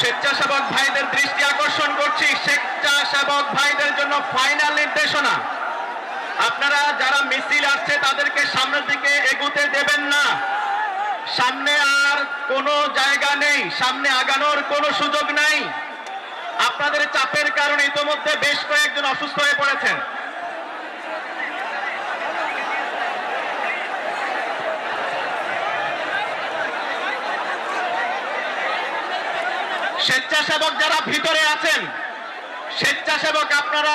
স্বেচ্ছাসেবক ভাইদের দৃষ্টি আকর্ষণ করছি। স্বেচ্ছাসেবক ভাইদের জন্য ফাইনাল নির্দেশনা। আপনারা যারা মিছিল আসছে, তাদেরকে সামনের দিকে এগুতে দেবেন না। সামনে আর কোনো জায়গা নেই। সামনে আগানোর কোনো সুযোগ নাই। আপনাদের চাপের কারণে ইতোমধ্যে বেশ কয়েকজন অসুস্থ হয়ে পড়েছেন। স্বেচ্ছাসেবক যারা ভিতরে আছেন, স্বেচ্ছাসেবক আপনারা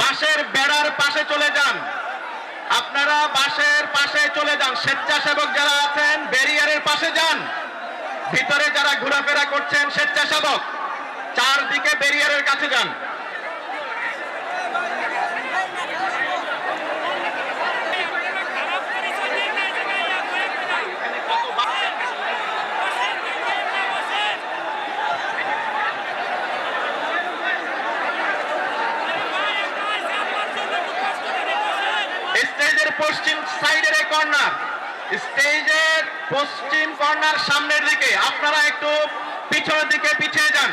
বাসের বেড়ার পাশে চলে যান। আপনারা বাসের পাশে চলে যান। স্বেচ্ছাসেবক যারা আছেন, ব্যারিয়ারের পাশে যান। ভিতরে যারা ঘোরাফেরা করছেন, স্বেচ্ছাসেবক, চারদিকে ব্যারিয়ারের কাছে যান। পশ্চিম সাইডের এই কর্নার। স্টেজের পশ্চিম কর্নার সামনের দিকে। আপনারা একটু পিছনের দিকে পিছিয়ে যান।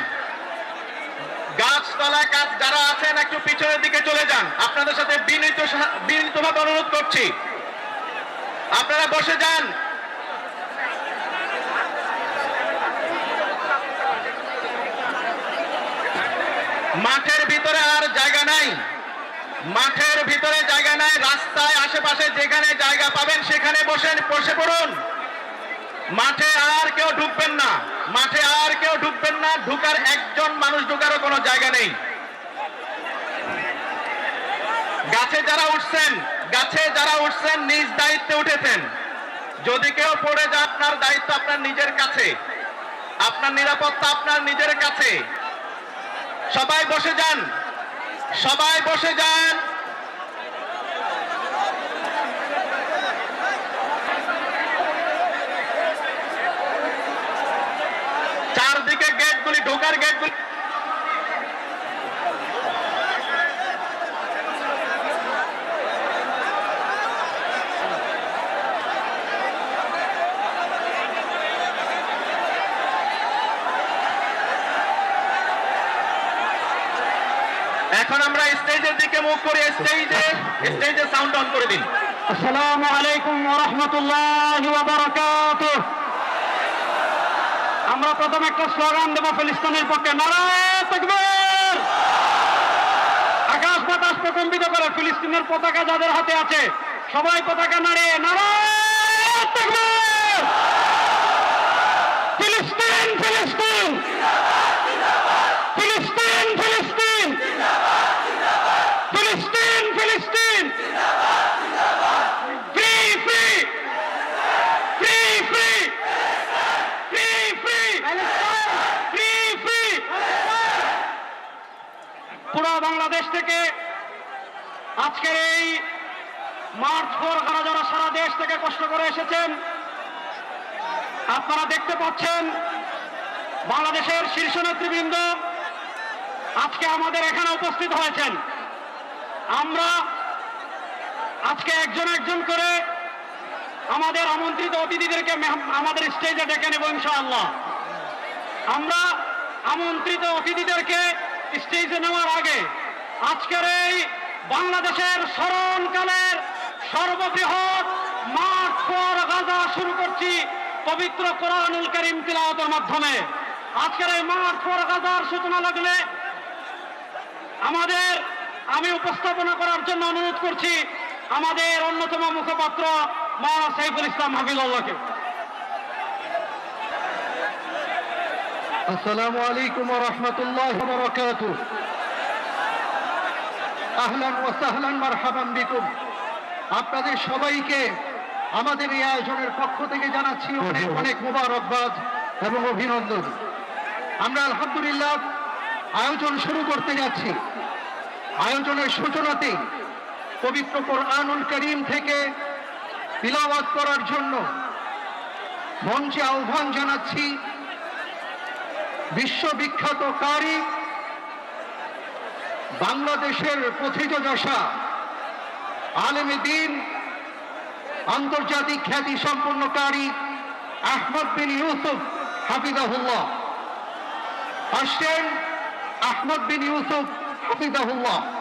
গাছতলা কাজ যারা আছেন, একটু পিছনের দিকে চলে যান। আপনাদের সাথে বিনীত বিনীতভাবে অনুরোধ করছি। আপনারা বসে যান। মাঠের ভিতরে আর জায়গা নাই। মাঠের ভিতরে জায়গা নাই, রাস্তায় আশেপাশে যেখানে জায়গা পাবেন সেখানে বসেন, বসে পড়ুন। মাঠে আর কেউ ঢুকবেন না, মাঠে আর কেউ ঢুকবেন না, ঢুকার একজন মানুষ ঢুকারও কোনো জায়গা নেই। গাছে যারা উঠছেন, গাছে যারা উঠছেন, নিজ দায়িত্বে উঠেছেন। যদি কেউ পড়ে যায়, আপনার দায়িত্ব আপনার নিজের কাছে। আপনার নিরাপত্তা আপনার নিজের কাছে। সবাই বসে যান। সবাই বসে যান। চারদিকে গেটগুলি ঢোকার গেটগুলি এখন আমরা স্টেজের দিকে মুখ করি স্টেজে সাউন্ড অন করে দিন। আসসালামু আলাইকুম রহমতুল্লাহ আমরা প্রথমে একটা স্লোগান দেব ফিলিস্তিনের পক্ষে, নারায় তাকবীর। আকাশ বাতাস প্রকম্পিত করে, ফিলিস্তিনের পতাকা যাদের হাতে আছে, সবাই পতাকা নাড়ে নারায় পুরো বাংলাদেশ থেকে আজকের এই মার্চ ফোর যারা যারা সারা দেশ থেকে কষ্ট করে এসেছেন, আপনারা দেখতে পাচ্ছেন বাংলাদেশের শীর্ষ নেতৃবৃন্দ আজকে আমাদের এখানে উপস্থিত হয়েছেন। আমরা আজকে একজন একজন করে আমাদের আমন্ত্রিত অতিথিদেরকে আমাদের স্টেজে ডেকে নেব ইনশাআল্লাহ। আমরা আমন্ত্রিত অতিথিদেরকে স্টেজে নেওয়ার আগে আজকের এই বাংলাদেশের স্মরণকালের সর্ববৃহৎ মাঠ পর গাজা শুরু করছি পবিত্র কোরআনুল করিম তিলাওয়াতের মাধ্যমে। আজকের এই মাঠ পর গাজার সূচনা লাগলে আমাদের আমি উপস্থাপনা করার জন্য অনুরোধ করছি, আমাদের অন্যতম মুখপাত্র মাওলানা সাইফুল ইসলাম হাফিজুল্লাহকে। السلام عليكم ورحمة الله وبركاته أهلا وسهلا مرحبا بكم আপনাদের সবাইকে আমাদের এই আয়োজনের পক্ষ থেকে জানাচ্ছি অনেক অনেক মোবারকবাদ এবং অভিনন্দন আমরা আলহামদুলিল্লাহ আয়োজন শুরু করতে যাচ্ছি আয়োজনের সূচনাতে পবিত্র কোরআনুল করিম থেকে তিলাওয়াত করার জন্য মঞ্চে আহ্বান জানাচ্ছি বিশ্ববিখ্যাত কারি? বাংলাদেশের পথিত দশা, আলেমে দিন, আন্তর্জাতিক খ্যাতি সম্পন্ন কারি আহমদ বিন ইউসুফ হাফিজাহুল্লাহ। আসছেন আহমদ বিন ইউসুফ হাফিজাহুল্লাহ।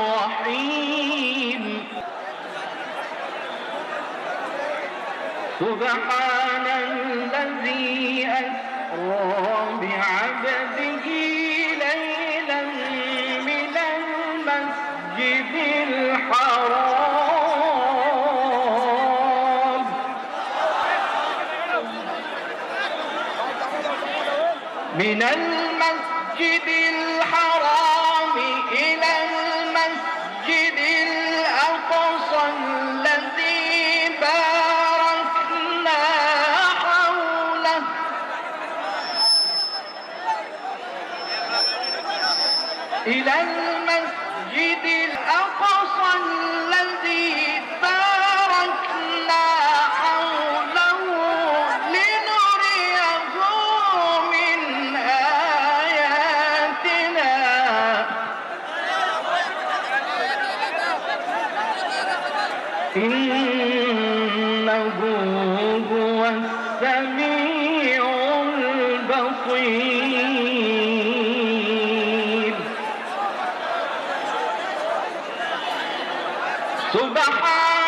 سبحان الذي أسرى بعبده ليلا من المسجد الحرام. من المسجد إلى المسجد الأقصى الذي Subhan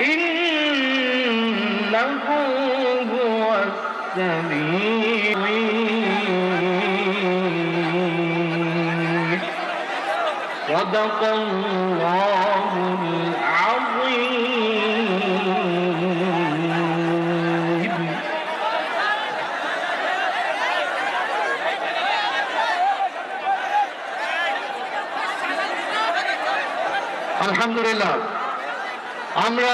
إنه هو صدق الله العظيم. الحمد لله. আমরা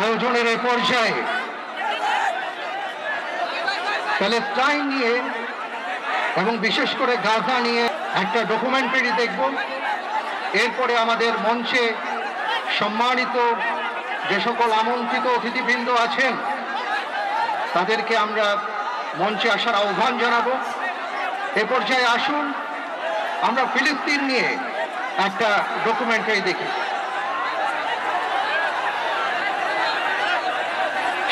আয়োজনের এই পর্যায়ে প্যালেস্টাইন নিয়ে এবং বিশেষ করে গাজা নিয়ে একটা ডকুমেন্টারি দেখব। এরপরে আমাদের মঞ্চে সম্মানিত যে সকল আমন্ত্রিত অতিথিবৃন্দ আছেন, তাদেরকে আমরা মঞ্চে আসার আহ্বান জানাব। এ পর্যায়ে আসুন, আমরা ফিলিস্তিন নিয়ে একটা ডকুমেন্টারি দেখি।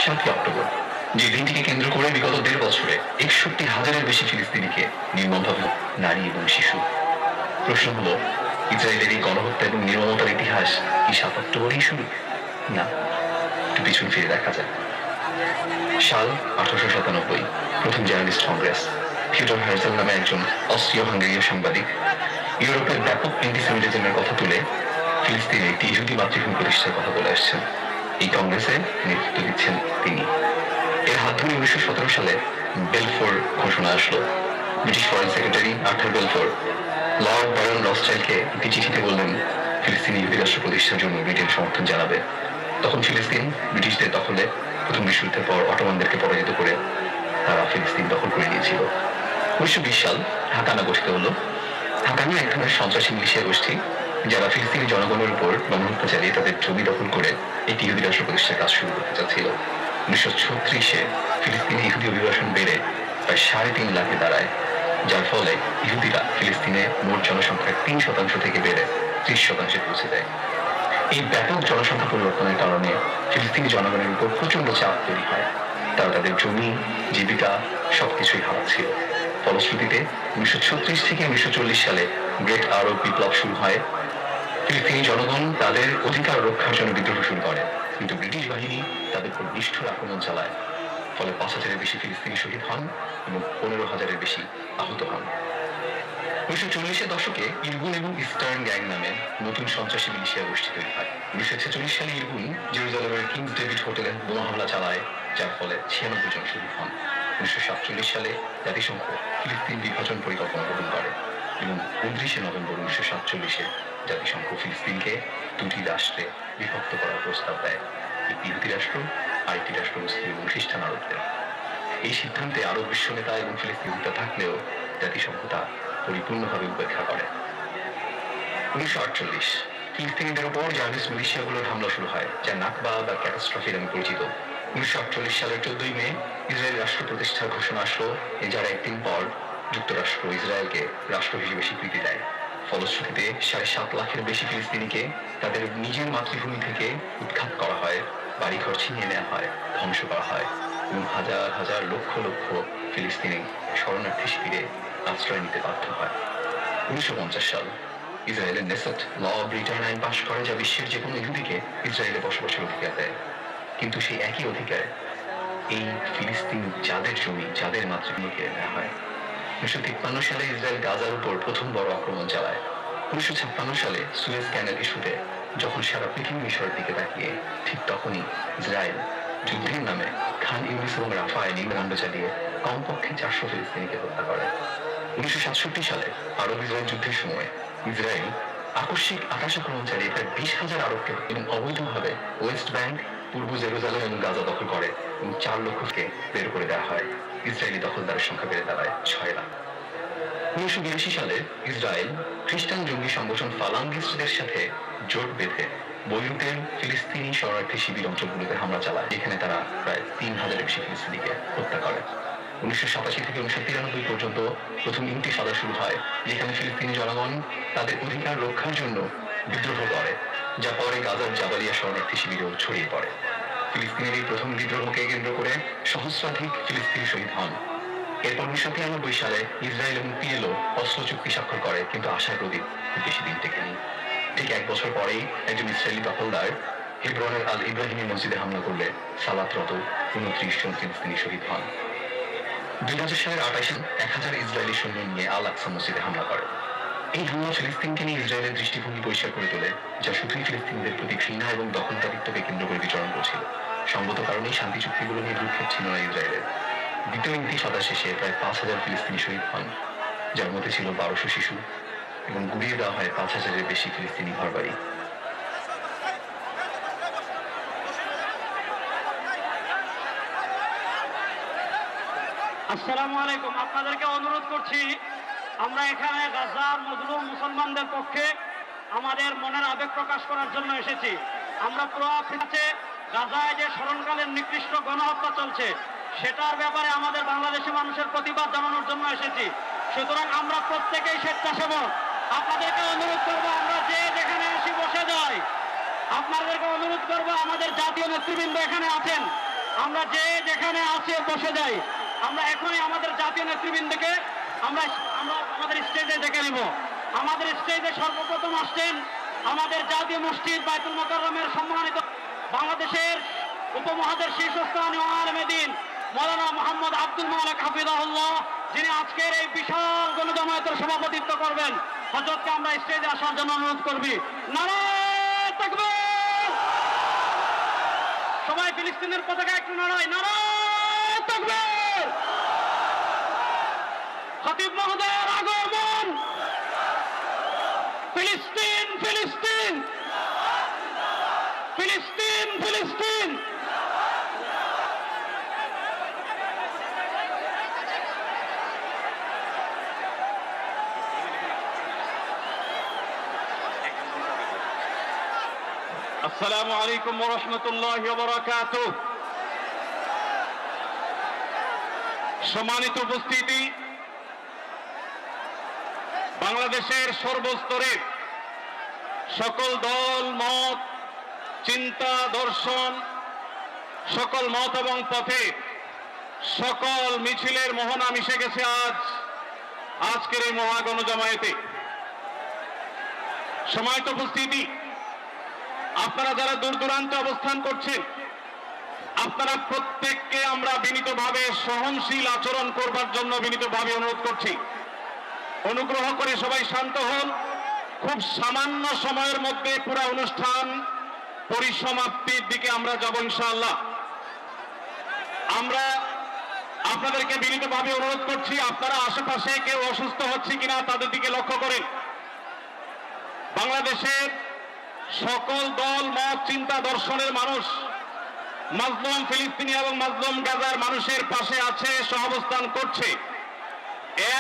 সাতই অক্টোবর। যে দিনটিকে কেন্দ্র করে বিগত দেড় বছরে একষট্টি হাজারের বেশি ফিলিস্তিনিকে নির্মমভাবে নারী এবং শিশু। প্রশ্ন হলো, ইসরায়েলের এই গণহত্যা এবং নির্মমতার ইতিহাস কি সাত অক্টোবরেই শুরু? না, একটু পিছন ফিরে দেখা যায় সাল আঠারোশো সাতানব্বই, প্রথম জার্নালিস্ট কংগ্রেস, ফিউডার হার্জেল নামে একজন অস্ট্রীয় হাঙ্গেরীয় সাংবাদিক, ইউরোপের ব্যাপক অ্যান্টিসেমিটিজমের কথা তুলে ফিলিস্তিনে একটি ইহুদি মাতৃভূমি প্রতিষ্ঠার কথা বলে আসছেন। এই কংগ্রেসে নেতৃত্ব দিচ্ছেন তিনি। এর হাত ধরে উনিশশো সতেরো সালে বেলফোর ঘোষণা আসলো। British foreign secretary Arthur Balfour, lord baron রসচাইল্ডকে একটি চিঠিতে বললেন, ফিলিস্তিনি রাষ্ট্র প্রতিষ্ঠার জন্য ব্রিটেন সমর্থন জানাবে। তখন ফিলিস্তিন ব্রিটিশদের দখলে প্রথম বিশ্বযুদ্ধের পর অটোমানদেরকে পরাজিত করে তারা ফিলিস্তিন দখল করে নিয়েছিল। উনিশশো বিশ সাল হাকানা গঠিত হলো। হাকানা এক ধরনের সন্ত্রাসী মিলিশিয়া গোষ্ঠী যারা ফিলিস্তিনি জনগণের উপর গণহত্যা চালিয়ে তাদের জমি দখল করে একটি ইহুদি রাষ্ট্র প্রতিষ্ঠার কাজ শুরু করতে চাচ্ছিল। উনিশশো ছত্রিশে ফিলিস্তিনে ইহুদি অভিবাসন বেড়ে প্রায় সাড়ে তিন লাখে দাঁড়ায়, যার ফলে ইহুদিরা ফিলিস্তিনে মোট জনসংখ্যার তিন শতাংশ থেকে বেড়ে ত্রিশ শতাংশে পৌঁছে দেয়। এই ব্যাপক জনসংখ্যা পরিবর্তনের কারণে ফিলিস্তিনি জনগণের উপর প্রচণ্ড চাপ তৈরি হয়। তারা তাদের জমি, জীবিকা সবকিছুই হারাচ্ছিল। ফলশ্রুতিতে উনিশশো ছত্রিশ থেকে উনিশশো চল্লিশ সালে গ্রেট আরব বিপ্লব শুরু হয়। ফিলিস্তিনি জনগণ, তাদের অধিকার রক্ষার জন্য বিদ্রোহ শুরু করে। কিন্তু ব্রিটিশ বাহিনী তাদের উপর নিষ্ঠুর আক্রমণ চালায়। ফলে পাঁচ হাজারের বেশি ফিলিস্তিনি শহীদ হন এবং পনেরো হাজারের বেশি আহত হন। উনিশশো চল্লিশের দশকে ইরগুন এবং ইস্টার্ন গ্যাং নামে নতুন সন্ত্রাসী মিলিশিয়া গোষ্ঠী তৈরি হয়। উনিশশো ছেচল্লিশ সালে ইরগুন জেরুজালেমের কিংস ডেভিড হোটেলে বোমা হামলা চালায়, যার ফলে ছিয়ানব্বই জন শহীদ হন। উনিশশো সাতচল্লিশ সালে জাতিসংঘ ফিলিস্তিন বিভাজন পরিকল্পনা গ্রহণ করে এবং উনত্রিশে নভেম্বর উনিশশো সাতচল্লিশে জাতিসংঘ ফিলিস্তিনকে দুটি রাষ্ট্রে বিভক্ত করার প্রস্তাব দেয়। একটি ইহুদি রাষ্ট্র, আরেকটি রাষ্ট্র মুসলিম এবং খ্রিস্টান আরবদের। এই সিদ্ধান্তে আরব বিশ্ব নেতা এবং ফিলিস্তিনিরা থাকলেও জাতিসংঘ তা পরিপূর্ণভাবে উপেক্ষা করে। উনিশশো আটচল্লিশ, ফিলিস্তিনিদের উপর জার্ভিস মিলিশিয়াগুলোর হামলা শুরু হয়, যা নাকবা বা ক্যাটাস্ট্রফি নামে পরিচিত। উনিশশো আটচল্লিশ সালের চোদ্দই মে ইসরায়েল রাষ্ট্র প্রতিষ্ঠার ঘোষণা আসলো যার একদিন পর যুক্তরাষ্ট্র ইসরায়েলকে রাষ্ট্র হিসেবে স্বীকৃতি দেয়। ফলশ্রুতিতে সাড়ে সাত লাখের বেশি ফিলিস্তিনিকে তাদের নিজের মাতৃভূমি থেকে উৎখাত করা হয়, বাড়িঘর ছিনিয়ে নেওয়া হয়, ধ্বংস করা হয় এবং হাজার হাজার লক্ষ লক্ষ ফিলিস্তিনি শরণার্থী শিবিরে আশ্রয় নিতে বাধ্য হয়। উনিশশো পঞ্চাশ সাল ইসরায়েলের নেসেট ল অব রিটার্ন আইন পাশ করে, যা বিশ্বের যে কোনো ইহুদিকে ইসরায়েলে বসবাসের অধিকার দেয়। কিন্তু সেই একই অধিকার এই ফিলিস্তিন যাদের জমি, যাদের মাতৃভূমি কেড়ে নেওয়া হয়। উনিশশো তিপ্পান্ন সালে ইসরায়েল গাজার উপর প্রথম বড় আক্রমণ চালায়। উনিশশো ছাপ্পান্ন সালে সুয়েজ ক্যানেল ইস্যুতে যখন সারা পৃথিবী মিশরের দিকে তাকিয়ে, ঠিক তখনই ইসরায়েল যুদ্ধের নামে খান ইউনিস এবং রাফায় নির্মাণ্ড চালিয়ে কমপক্ষে চারশো ফিলিস্তিনিকে হত্যা করে। উনিশশো সাতষট্টি সালে আরব ইসরায়েল যুদ্ধের সময় ইসরায়েল আকস্মিক আকাশ আক্রমণ চালিয়ে প্রায় বিশ হাজার আরবকে এবং অবৈধভাবে ওয়েস্ট ব্যাংক, পূর্ব জেরুজালেম এবং গাজা দখল করে এবং চার লক্ষকে বের করে দেওয়া হয়। ইসরায়েলি দখলদারের সংখ্যা বেড়ে দাঁড়ায় ছয় লাখ। উনিশশো বিরাশি সালে ইসরায়েল খ্রিস্টান জঙ্গি সংগঠন ফালাঙ্গিস্টদের সাথে জোট বেঁধে বৈরুতের ফিলিস্তিনি শরণার্থী শিবির অঞ্চলগুলোতে হামলা চালায়। যেখানে তারা প্রায় তিন হাজারের বেশি ফিলিস্তিনিকে হত্যা করে। উনিশশো সাতাশি থেকে উনিশশো তিরানব্বই পর্যন্ত প্রথম ইন্তিফাদা শুরু হয়, যেখানে ফিলিস্তিনি জনগণ তাদের অধিকার রক্ষার জন্য বিদ্রোহ করে, যা পরে গাজার জাবালিয়া শরণার্থী শিবিরেও ছড়িয়ে পড়ে। ফিলিস্তিনের এই প্রথম বিদ্রোহকে কেন্দ্র করে সহস্রাধিক ফিলিস্তিনি শহীদ হন। এরপর উনিশশো তিরানব্বই সালে ইসরায়েল এবং পিএলও অস্ত্র চুক্তি স্বাক্ষর করে, কিন্তু আশার প্রদীপ খুব বেশি দিন টেকেনি। ঠিক এক বছর পরেই একজন ইসরায়েলি দখলদার হেব্রনের আল ইব্রাহিমী মসজিদে হামলা করলে সালাতরত উনত্রিশ জন ফিলিস্তিনি শহীদ হন। দুই হাজার সালের আঠাশে এক হাজার ইসরায়েলি সৈন্য নিয়ে আল আকসা মসজিদে হামলা করে। এই হামলা ফিলিস্তিনকে নিয়ে ইসরায়েলের দৃষ্টিভঙ্গি পরিষ্কার করে তোলে, যা শুধুই ফিলিস্তিনিদের প্রতি ঘৃণা এবং দখলদারিত্বকে কেন্দ্র করে বিচরণ করছিল। সঙ্গত কারণেই শান্তি চুক্তিগুলো নিয়ে ভ্রুক্ষেপ ছিল না ইসরায়েলের। দ্বিতীয় ইন্তিফাদা শেষে প্রায় পাঁচ হাজার ফিলিস্তিনি শহীদ হন, যার মধ্যে ছিল বারোশো শিশু এবং গুড়িয়ে দেওয়া হয় পাঁচ হাজারের বেশি ফিলিস্তিনি ঘরবাড়ি। আসসালামু আলাইকুম। আপনাদেরকে অনুরোধ করছি, আমরা এখানে গাজার মজলুম মুসলমানদের পক্ষে আমাদের মনের আবেগ প্রকাশ করার জন্য এসেছি। আমরা পুরো আফ্রিকাতে গাজায় যে স্মরণকালের নিকৃষ্ট গণহত্যা চলছে, সেটার ব্যাপারে আমাদের বাংলাদেশি মানুষের প্রতিবাদ জানানোর জন্য এসেছি। সুতরাং আমরা প্রত্যেকেই স্বেচ্ছাসেবক। আপনাদেরকে অনুরোধ করব, আমরা যে যেখানে আসি বসে যাই। আপনাদেরকে অনুরোধ করব, আমাদের জাতীয় নেতৃবৃন্দ এখানে আছেন। আমরা যে যেখানে আছি বসে যাই। আমরা এখনই আমাদের জাতীয় নেতৃবৃন্দকে আমরা আমরা আমাদের স্টেজে ডেকে নেব। আমাদের স্টেজে সর্বপ্রথম আসছেন আমাদের জাতীয় মসজিদ বাইতুল মোকাররমের সম্মানিত বাংলাদেশের উপমহাদের শীর্ষস্থানীয় আলমেদিন মৌলানা মোহাম্মদ আব্দুল মালিক হাফিজাহুল্লাহ, যিনি আজকের এই বিশাল গণজমায়েতের সভাপতিত্ব করবেন। হজরতকে আমরা স্টেজে আসার জন্য অনুরোধ করবি। নারায় তাকবীর! সবাই ফিলিস্তিনের পতাকা একটু নাড়ায় নারায় তাকবীর! খতিব আসসালামু আলাইকুম রহমতুল্লাহ বরাকাত সম্মানিত উপস্থিতি, বাংলাদেশের সর্বস্তরে সকল দল, মত, চিন্তা, দর্শন, সকল মত এবং পথে সকল মিছিলের মোহনা মিশে গেছে আজ, আজকের এই মহাগণ জামায়াতে। সময়ত উপস্থিতি আপনারা যারা দূর দূরান্তে অবস্থান করছেন, আপনারা প্রত্যেককে আমরা বিনীতভাবে সহনশীল আচরণ করবার জন্য বিনীতভাবে অনুরোধ করছি। অনুগ্রহ করে সবাই শান্ত হন। খুব সামান্য সময়ের মধ্যে পুরো অনুষ্ঠান পরিসমাপ্তির দিকে আমরা যাব ইনশাআল্লাহ। আমরা আপনাদেরকে বিনীতভাবে অনুরোধ করছি, আপনারা আশেপাশে কেউ অসুস্থ হচ্ছে কিনা তাদের দিকে লক্ষ্য করেন। বাংলাদেশের সকল দল, মত, চিন্তা, দর্শনের মানুষ, মাজলুম ফিলিস্তিনি এবং মাজলুম গাজার মানুষের পাশে আছে, সহাবস্থান করছে।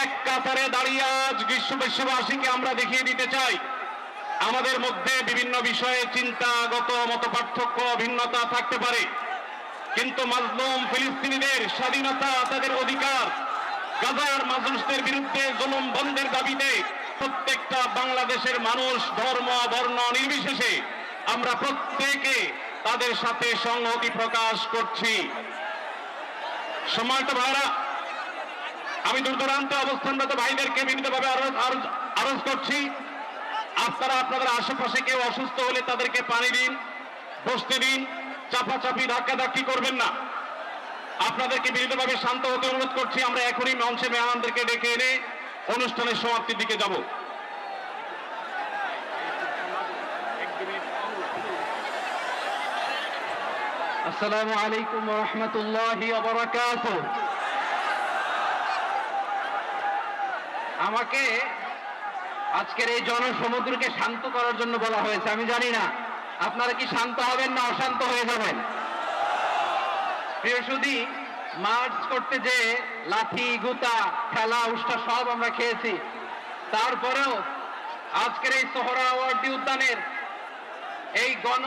এক কাতারে দাঁড়িয়ে আজ বিশ্ব বিশ্ববাসীকে আমরা দেখিয়ে দিতে চাই, আমাদের মধ্যে বিভিন্ন বিষয়ে চিন্তাগত মত পার্থক্য, ভিন্নতা থাকতে পারে। কিন্তু মাজলুম ফিলিস্তিনিদের স্বাধীনতা তাদের অধিকার। গাজার মানুষদের বিরুদ্ধে জুলুম বন্ধের দাবিতে প্রত্যেকটা বাংলাদেশের মানুষ ধর্ম, বর্ণ নির্বিশেষে আমরা প্রত্যেকে তাদের সাথে সংহতি প্রকাশ করছি। সম্মানিত ভাইরা আমি দূর দূরান্তে অবস্থানরত ভাইদেরকে বিনীতভাবে আরজ করছি। আপনারা আপনাদের আশেপাশে কেউ অসুস্থ হলে তাদেরকে পানি দিন, বসতে দিন, চাপাচাপি, ধাক্কাধাক্কি করবেন না। আপনাদেরকে বিনীতভাবে শান্ত হতে অনুরোধ করছি। আমরা এখনই মঞ্চে মেহমানদেরকে ডেকে এনে অনুষ্ঠানের সমাপ্তির দিকে যাব। আসসালামু আলাইকুম রহমতুল্লাহ আমাকে আজকের এই জনসমুদ্রকে শান্ত করার জন্য বলা হয়েছে। আমি জানি না, আপনারা কি শান্ত হবেন না অশান্ত হয়ে যাবেন? প্রিয় সুদী মার্চ করতে যে লাঠি, গুতা, খেলা, উষ্ঠা সব আমরা খেয়েছি। তারপরেও আজকের এই সোহরা সোহরাওয়ার্দী উদ্যানের এই গণ